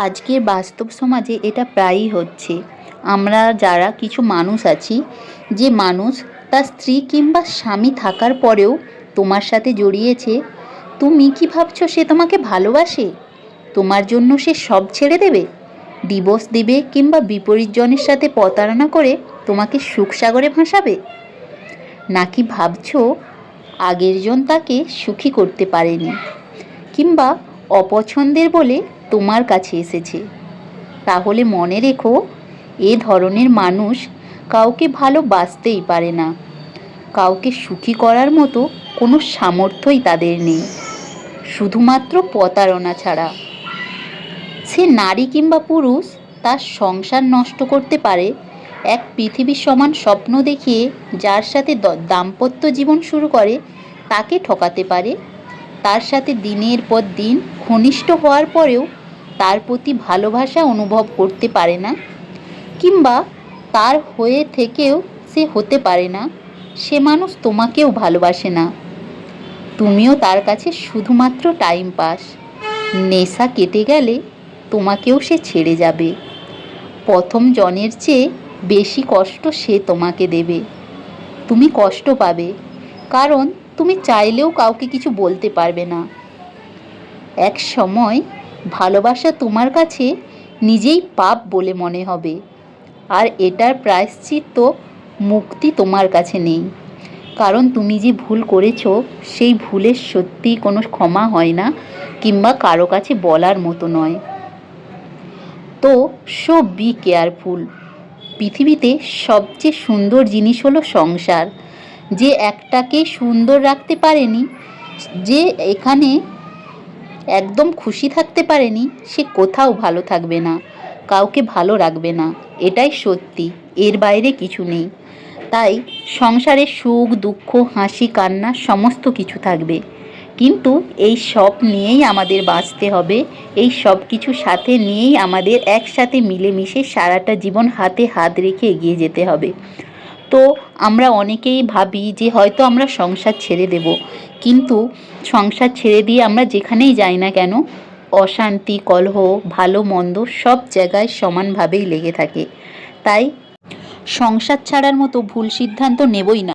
আজকের বাস্তব সমাজে এটা প্রায়ই হচ্ছে। আমরা যারা কিছু মানুষ আছি, যে মানুষ তার স্ত্রী কিংবা স্বামী থাকার পরেও তোমার সাথে জড়িয়েছে, তুমি কি ভাবছ সে তোমাকে ভালোবাসে? তোমার জন্য সে সব ছেড়ে দেবে? ডিভোর্স দিবে কিংবা বিপরীত জনের সাথে প্রতারণা করে তোমাকে সুখসাগরে ভাসাবে? নাকি ভাবছ আগের জন তাকে সুখী করতে পারেনি? কিংবা অপছন্দের বলে তোমার কাছে এসেছে। তাহলে মনে রেখো, এ ধরনের মানুষ কাউকে ভালোবাসতেই পারে না। কাউকে সুখী করার মতো কোনো সামর্থ্যই তাদের নেই। শুধুমাত্র প্রতারণা ছাড়া। সে নারী কিংবা পুরুষ তার সংসার নষ্ট করতে পারে, এক পৃথিবীর সমান স্বপ্ন দেখিয়ে যার সাথে দাম্পত্য জীবন শুরু করে তাকে ঠকাতে পারে তার সাথে দিনের পর দিন ঘনিষ্ঠ হওয়ার পরেও তার প্রতি ভালোবাসা অনুভব করতে পারে না, কিংবা তার হয়ে থেকেও সে হতে পারে না। সে মানুষ তোমাকেও ভালোবাসে না। তুমিও তার কাছে শুধুমাত্র টাইম পাস নেশা কেটে গেলে তোমাকেও সে ছেড়ে যাবে। প্রথম জনের চেয়ে বেশি কষ্ট সে তোমাকে দেবে। তুমি কষ্ট পাবে, কারণ তুমি চাইলেও কাউকে কিছু বলতে পারবে না। এক সময় ভালোবাসা তোমার কাছে নিজেই পাপ বলে মনে হবে, আর এটার প্রায়শ্চিত্ত মুক্তি তোমার কাছে নেই। কারণ তুমি যে ভুল করেছ, সেই ভুলের সত্যিই কোনো ক্ষমা হয় না, কিংবা কারও কাছে বলার মতো নয়। তো, সো বি কেয়ারফুল। পৃথিবীতে সবচেয়ে সুন্দর জিনিস হলো সংসার। যে একটাকে সুন্দর রাখতে পারেনি, যে এখানে একদম খুশি থাকতে পারেনি, সে কোথাও ভালো থাকবে না, কাউকে ভালো রাখবে না, এটাই সত্যি, এর বাইরে কিছু নেই। তাই সংসারে সুখ, দুঃখ, হাসি, কান্না সমস্ত কিছু থাকবে। কিন্তু এই সব নিয়েই আমাদের বাঁচতে হবে, এই সব কিছু সাথে নিয়েই আমাদের একসাথে মিলেমিশে সারাটা জীবন হাতে হাত রেখে এগিয়ে যেতে হবে। তো আমরা অনেকেই ভাবি যে হয়তো আমরা সংসার ছেড়ে দেব। কিন্তু সংসার ছেড়ে দিয়ে আমরা যেখানেই যাই না কেন, অশান্তি, কলহ, ভালো, মন্দ সব জায়গায় সমানভাবেই লেগে থাকে। তাই সংসার ছাড়ার মতো ভুল সিদ্ধান্ত নেবই না।